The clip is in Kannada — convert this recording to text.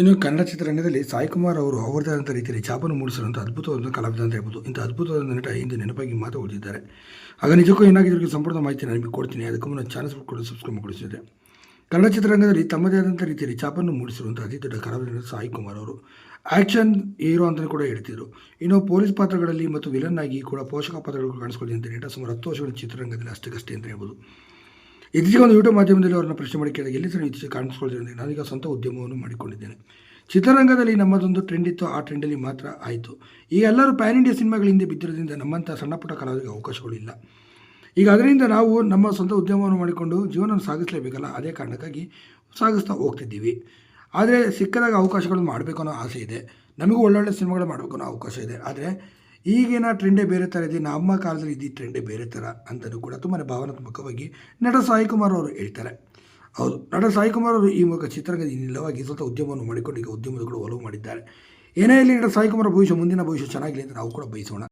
ಇನ್ನು ಕನ್ನಡ ಚಿತ್ರರಂಗದಲ್ಲಿ ಸಾಯಿಕುಮಾರ್ ಅವರು ಅವರದೇ ಆದಂಥ ರೀತಿಯಲ್ಲಿ ಛಾಪನ್ನು ಮೂಡಿಸಿರುವಂಥ ಅದ್ಭುತವಾದ ಕಲಾವಿದ ಅಂತ ಹೇಳ್ಬೋದು. ಇಂಥ ಅದ್ಭುತವಾದ ನಟ ಇಂದು ನೆನಪಾಗಿ ಮಾತು ಉಳಿದಿದ್ದಾರೆ. ಆಗ ನಿಜಕ್ಕೂ ಏನಾಗಿದ್ರು ಸಂಪೂರ್ಣ ಮಾಹಿತಿ ನಾನು ನಿಮಗೆ ಕೊಡ್ತೀನಿ. ಅದಕ್ಕೂ ಮುನ್ನ ಚಾನಲ್ ಕೂಡ ಸಬ್ಸ್ಕ್ರೈಬ್ ಮಾಡಿಸಿದೆ ಕನ್ನಡ ಚಿತ್ರರಂಗದಲ್ಲಿ ತಮ್ಮದೇ ಆದಂಥ ರೀತಿಯಲ್ಲಿ ಛಾಪನ್ನು ಮೂಡಿಸಿರುವಂಥ ಅತಿ ದೊಡ್ಡ ಕಲಾವಿದ ಸಾಯಿ ಕುಮಾರ್ ಅವರು. ಆ್ಯಕ್ಷನ್ ಹೀರೋ ಅಂತಲೂ ಕೂಡ ಹೇಳ್ತಿದ್ರು. ಇನ್ನು ಪೊಲೀಸ್ ಪಾತ್ರಗಳಲ್ಲಿ ಮತ್ತು ವಿಲನ್ ಆಗಿ ಕೂಡ ಪೋಷಕ ಪಾತ್ರಗಳು ಅಂತ ನಟ ಸುಮಾರು ಹತ್ತು ವರ್ಷಗಳ ಚಿತ್ರರಂಗದಲ್ಲಿ ಅಷ್ಟಕ್ಕಷ್ಟೇ ಅಂತ ಹೇಳ್ಬೋದು. ಇತ್ತೀಚೆಗೆ ಒಂದು ಯೂಟ್ಯೂಬ್ ಮಾಧ್ಯಮದಲ್ಲಿ ಅವರನ್ನ ಪ್ರಶ್ನೆ ಮಾಡಿ ಕೇಳಿದಾಗ ಎಲ್ಲಿ ಸರ್ ಇತ್ತೀಚೆಗೆ ನಾನೀಗ ಸ್ವಂತ ಉದ್ಯಮವನ್ನು ಮಾಡಿಕೊಂಡಿದ್ದೇನೆ. ಚಿತ್ರರಂಗದಲ್ಲಿ ನಮ್ಮದೊಂದು ಟ್ರೆಂಡ್ ಇತ್ತು. ಆ ಟ್ರೆಂಡಲ್ಲಿ ಮಾತ್ರ ಆಯಿತು. ಈಗ ಎಲ್ಲರೂ ಪ್ಯಾನ್ ಇಂಡಿಯಾ ಸಿನಿಮಾಗಳ ಹಿಂದೆ ಬಿದ್ದಿರೋದ್ರಿಂದ ನಮ್ಮಂಥ ಸಣ್ಣ ಪುಟ್ಟ ಕಲಾವಿದರಿಗೆ ಅವಕಾಶಗಳಿಲ್ಲ. ಈಗ ಅದರಿಂದ ನಾವು ನಮ್ಮ ಸ್ವಂತ ಉದ್ಯಮವನ್ನು ಮಾಡಿಕೊಂಡು ಜೀವನ ಸಾಗಿಸಲೇಬೇಕಲ್ಲ? ಅದೇ ಕಾರಣಕ್ಕಾಗಿ ಸಾಗಿಸ್ತಾ ಹೋಗ್ತಿದ್ದೀವಿ. ಆದರೆ ಸಿಕ್ಕದಾಗ ಅವಕಾಶಗಳನ್ನು ಮಾಡಬೇಕು ಅನ್ನೋ ಆಸೆ ಇದೆ. ನಮಗೂ ಒಳ್ಳೊಳ್ಳೆ ಸಿನಿಮಾಗಳು ಮಾಡಬೇಕು ಅನ್ನೋ ಅವಕಾಶ ಇದೆ. ಆದರೆ ಈಗಿನ ಟ್ರೆಂಡೇ ಬೇರೆ ಥರ ಇದೆ, ನಮ್ಮ ಕಾಲದಲ್ಲಿ ಇದ್ದು ಟ್ರೆಂಡೇ ಬೇರೆ ಥರ ಅಂತಲೂ ಕೂಡ ತುಂಬಾ ಭಾವನಾತ್ಮಕವಾಗಿ ನಟ ಸಾಯಿ ಕುಮಾರ್ ಅವರು ಹೇಳ್ತಾರೆ. ಹೌದು, ನಟ ಸಾಯಿಕುಮಾರ್ ಅವರು ಈ ಮೂಲಕ ಚಿತ್ರರಂಗದ ನಿಲ್ಲವಾಗಿ ಸ್ವಲ್ಪ ಉದ್ಯಮವನ್ನು ಮಾಡಿಕೊಂಡು ಈಗ ಉದ್ಯಮದ ಕೂಡ ಒಲವು ಮಾಡಿದ್ದಾರೆ. ಏನೇ ಇಲ್ಲಿ ನಟ ಸಾಯಿ ಕುಮಾರ್ ಭವಿಷ್ಯ, ಮುಂದಿನ ಭವಿಷ್ಯ ಚೆನ್ನಾಗಿಲ್ಲ ಅಂತ ನಾವು ಕೂಡ ಬಯಸೋಣ.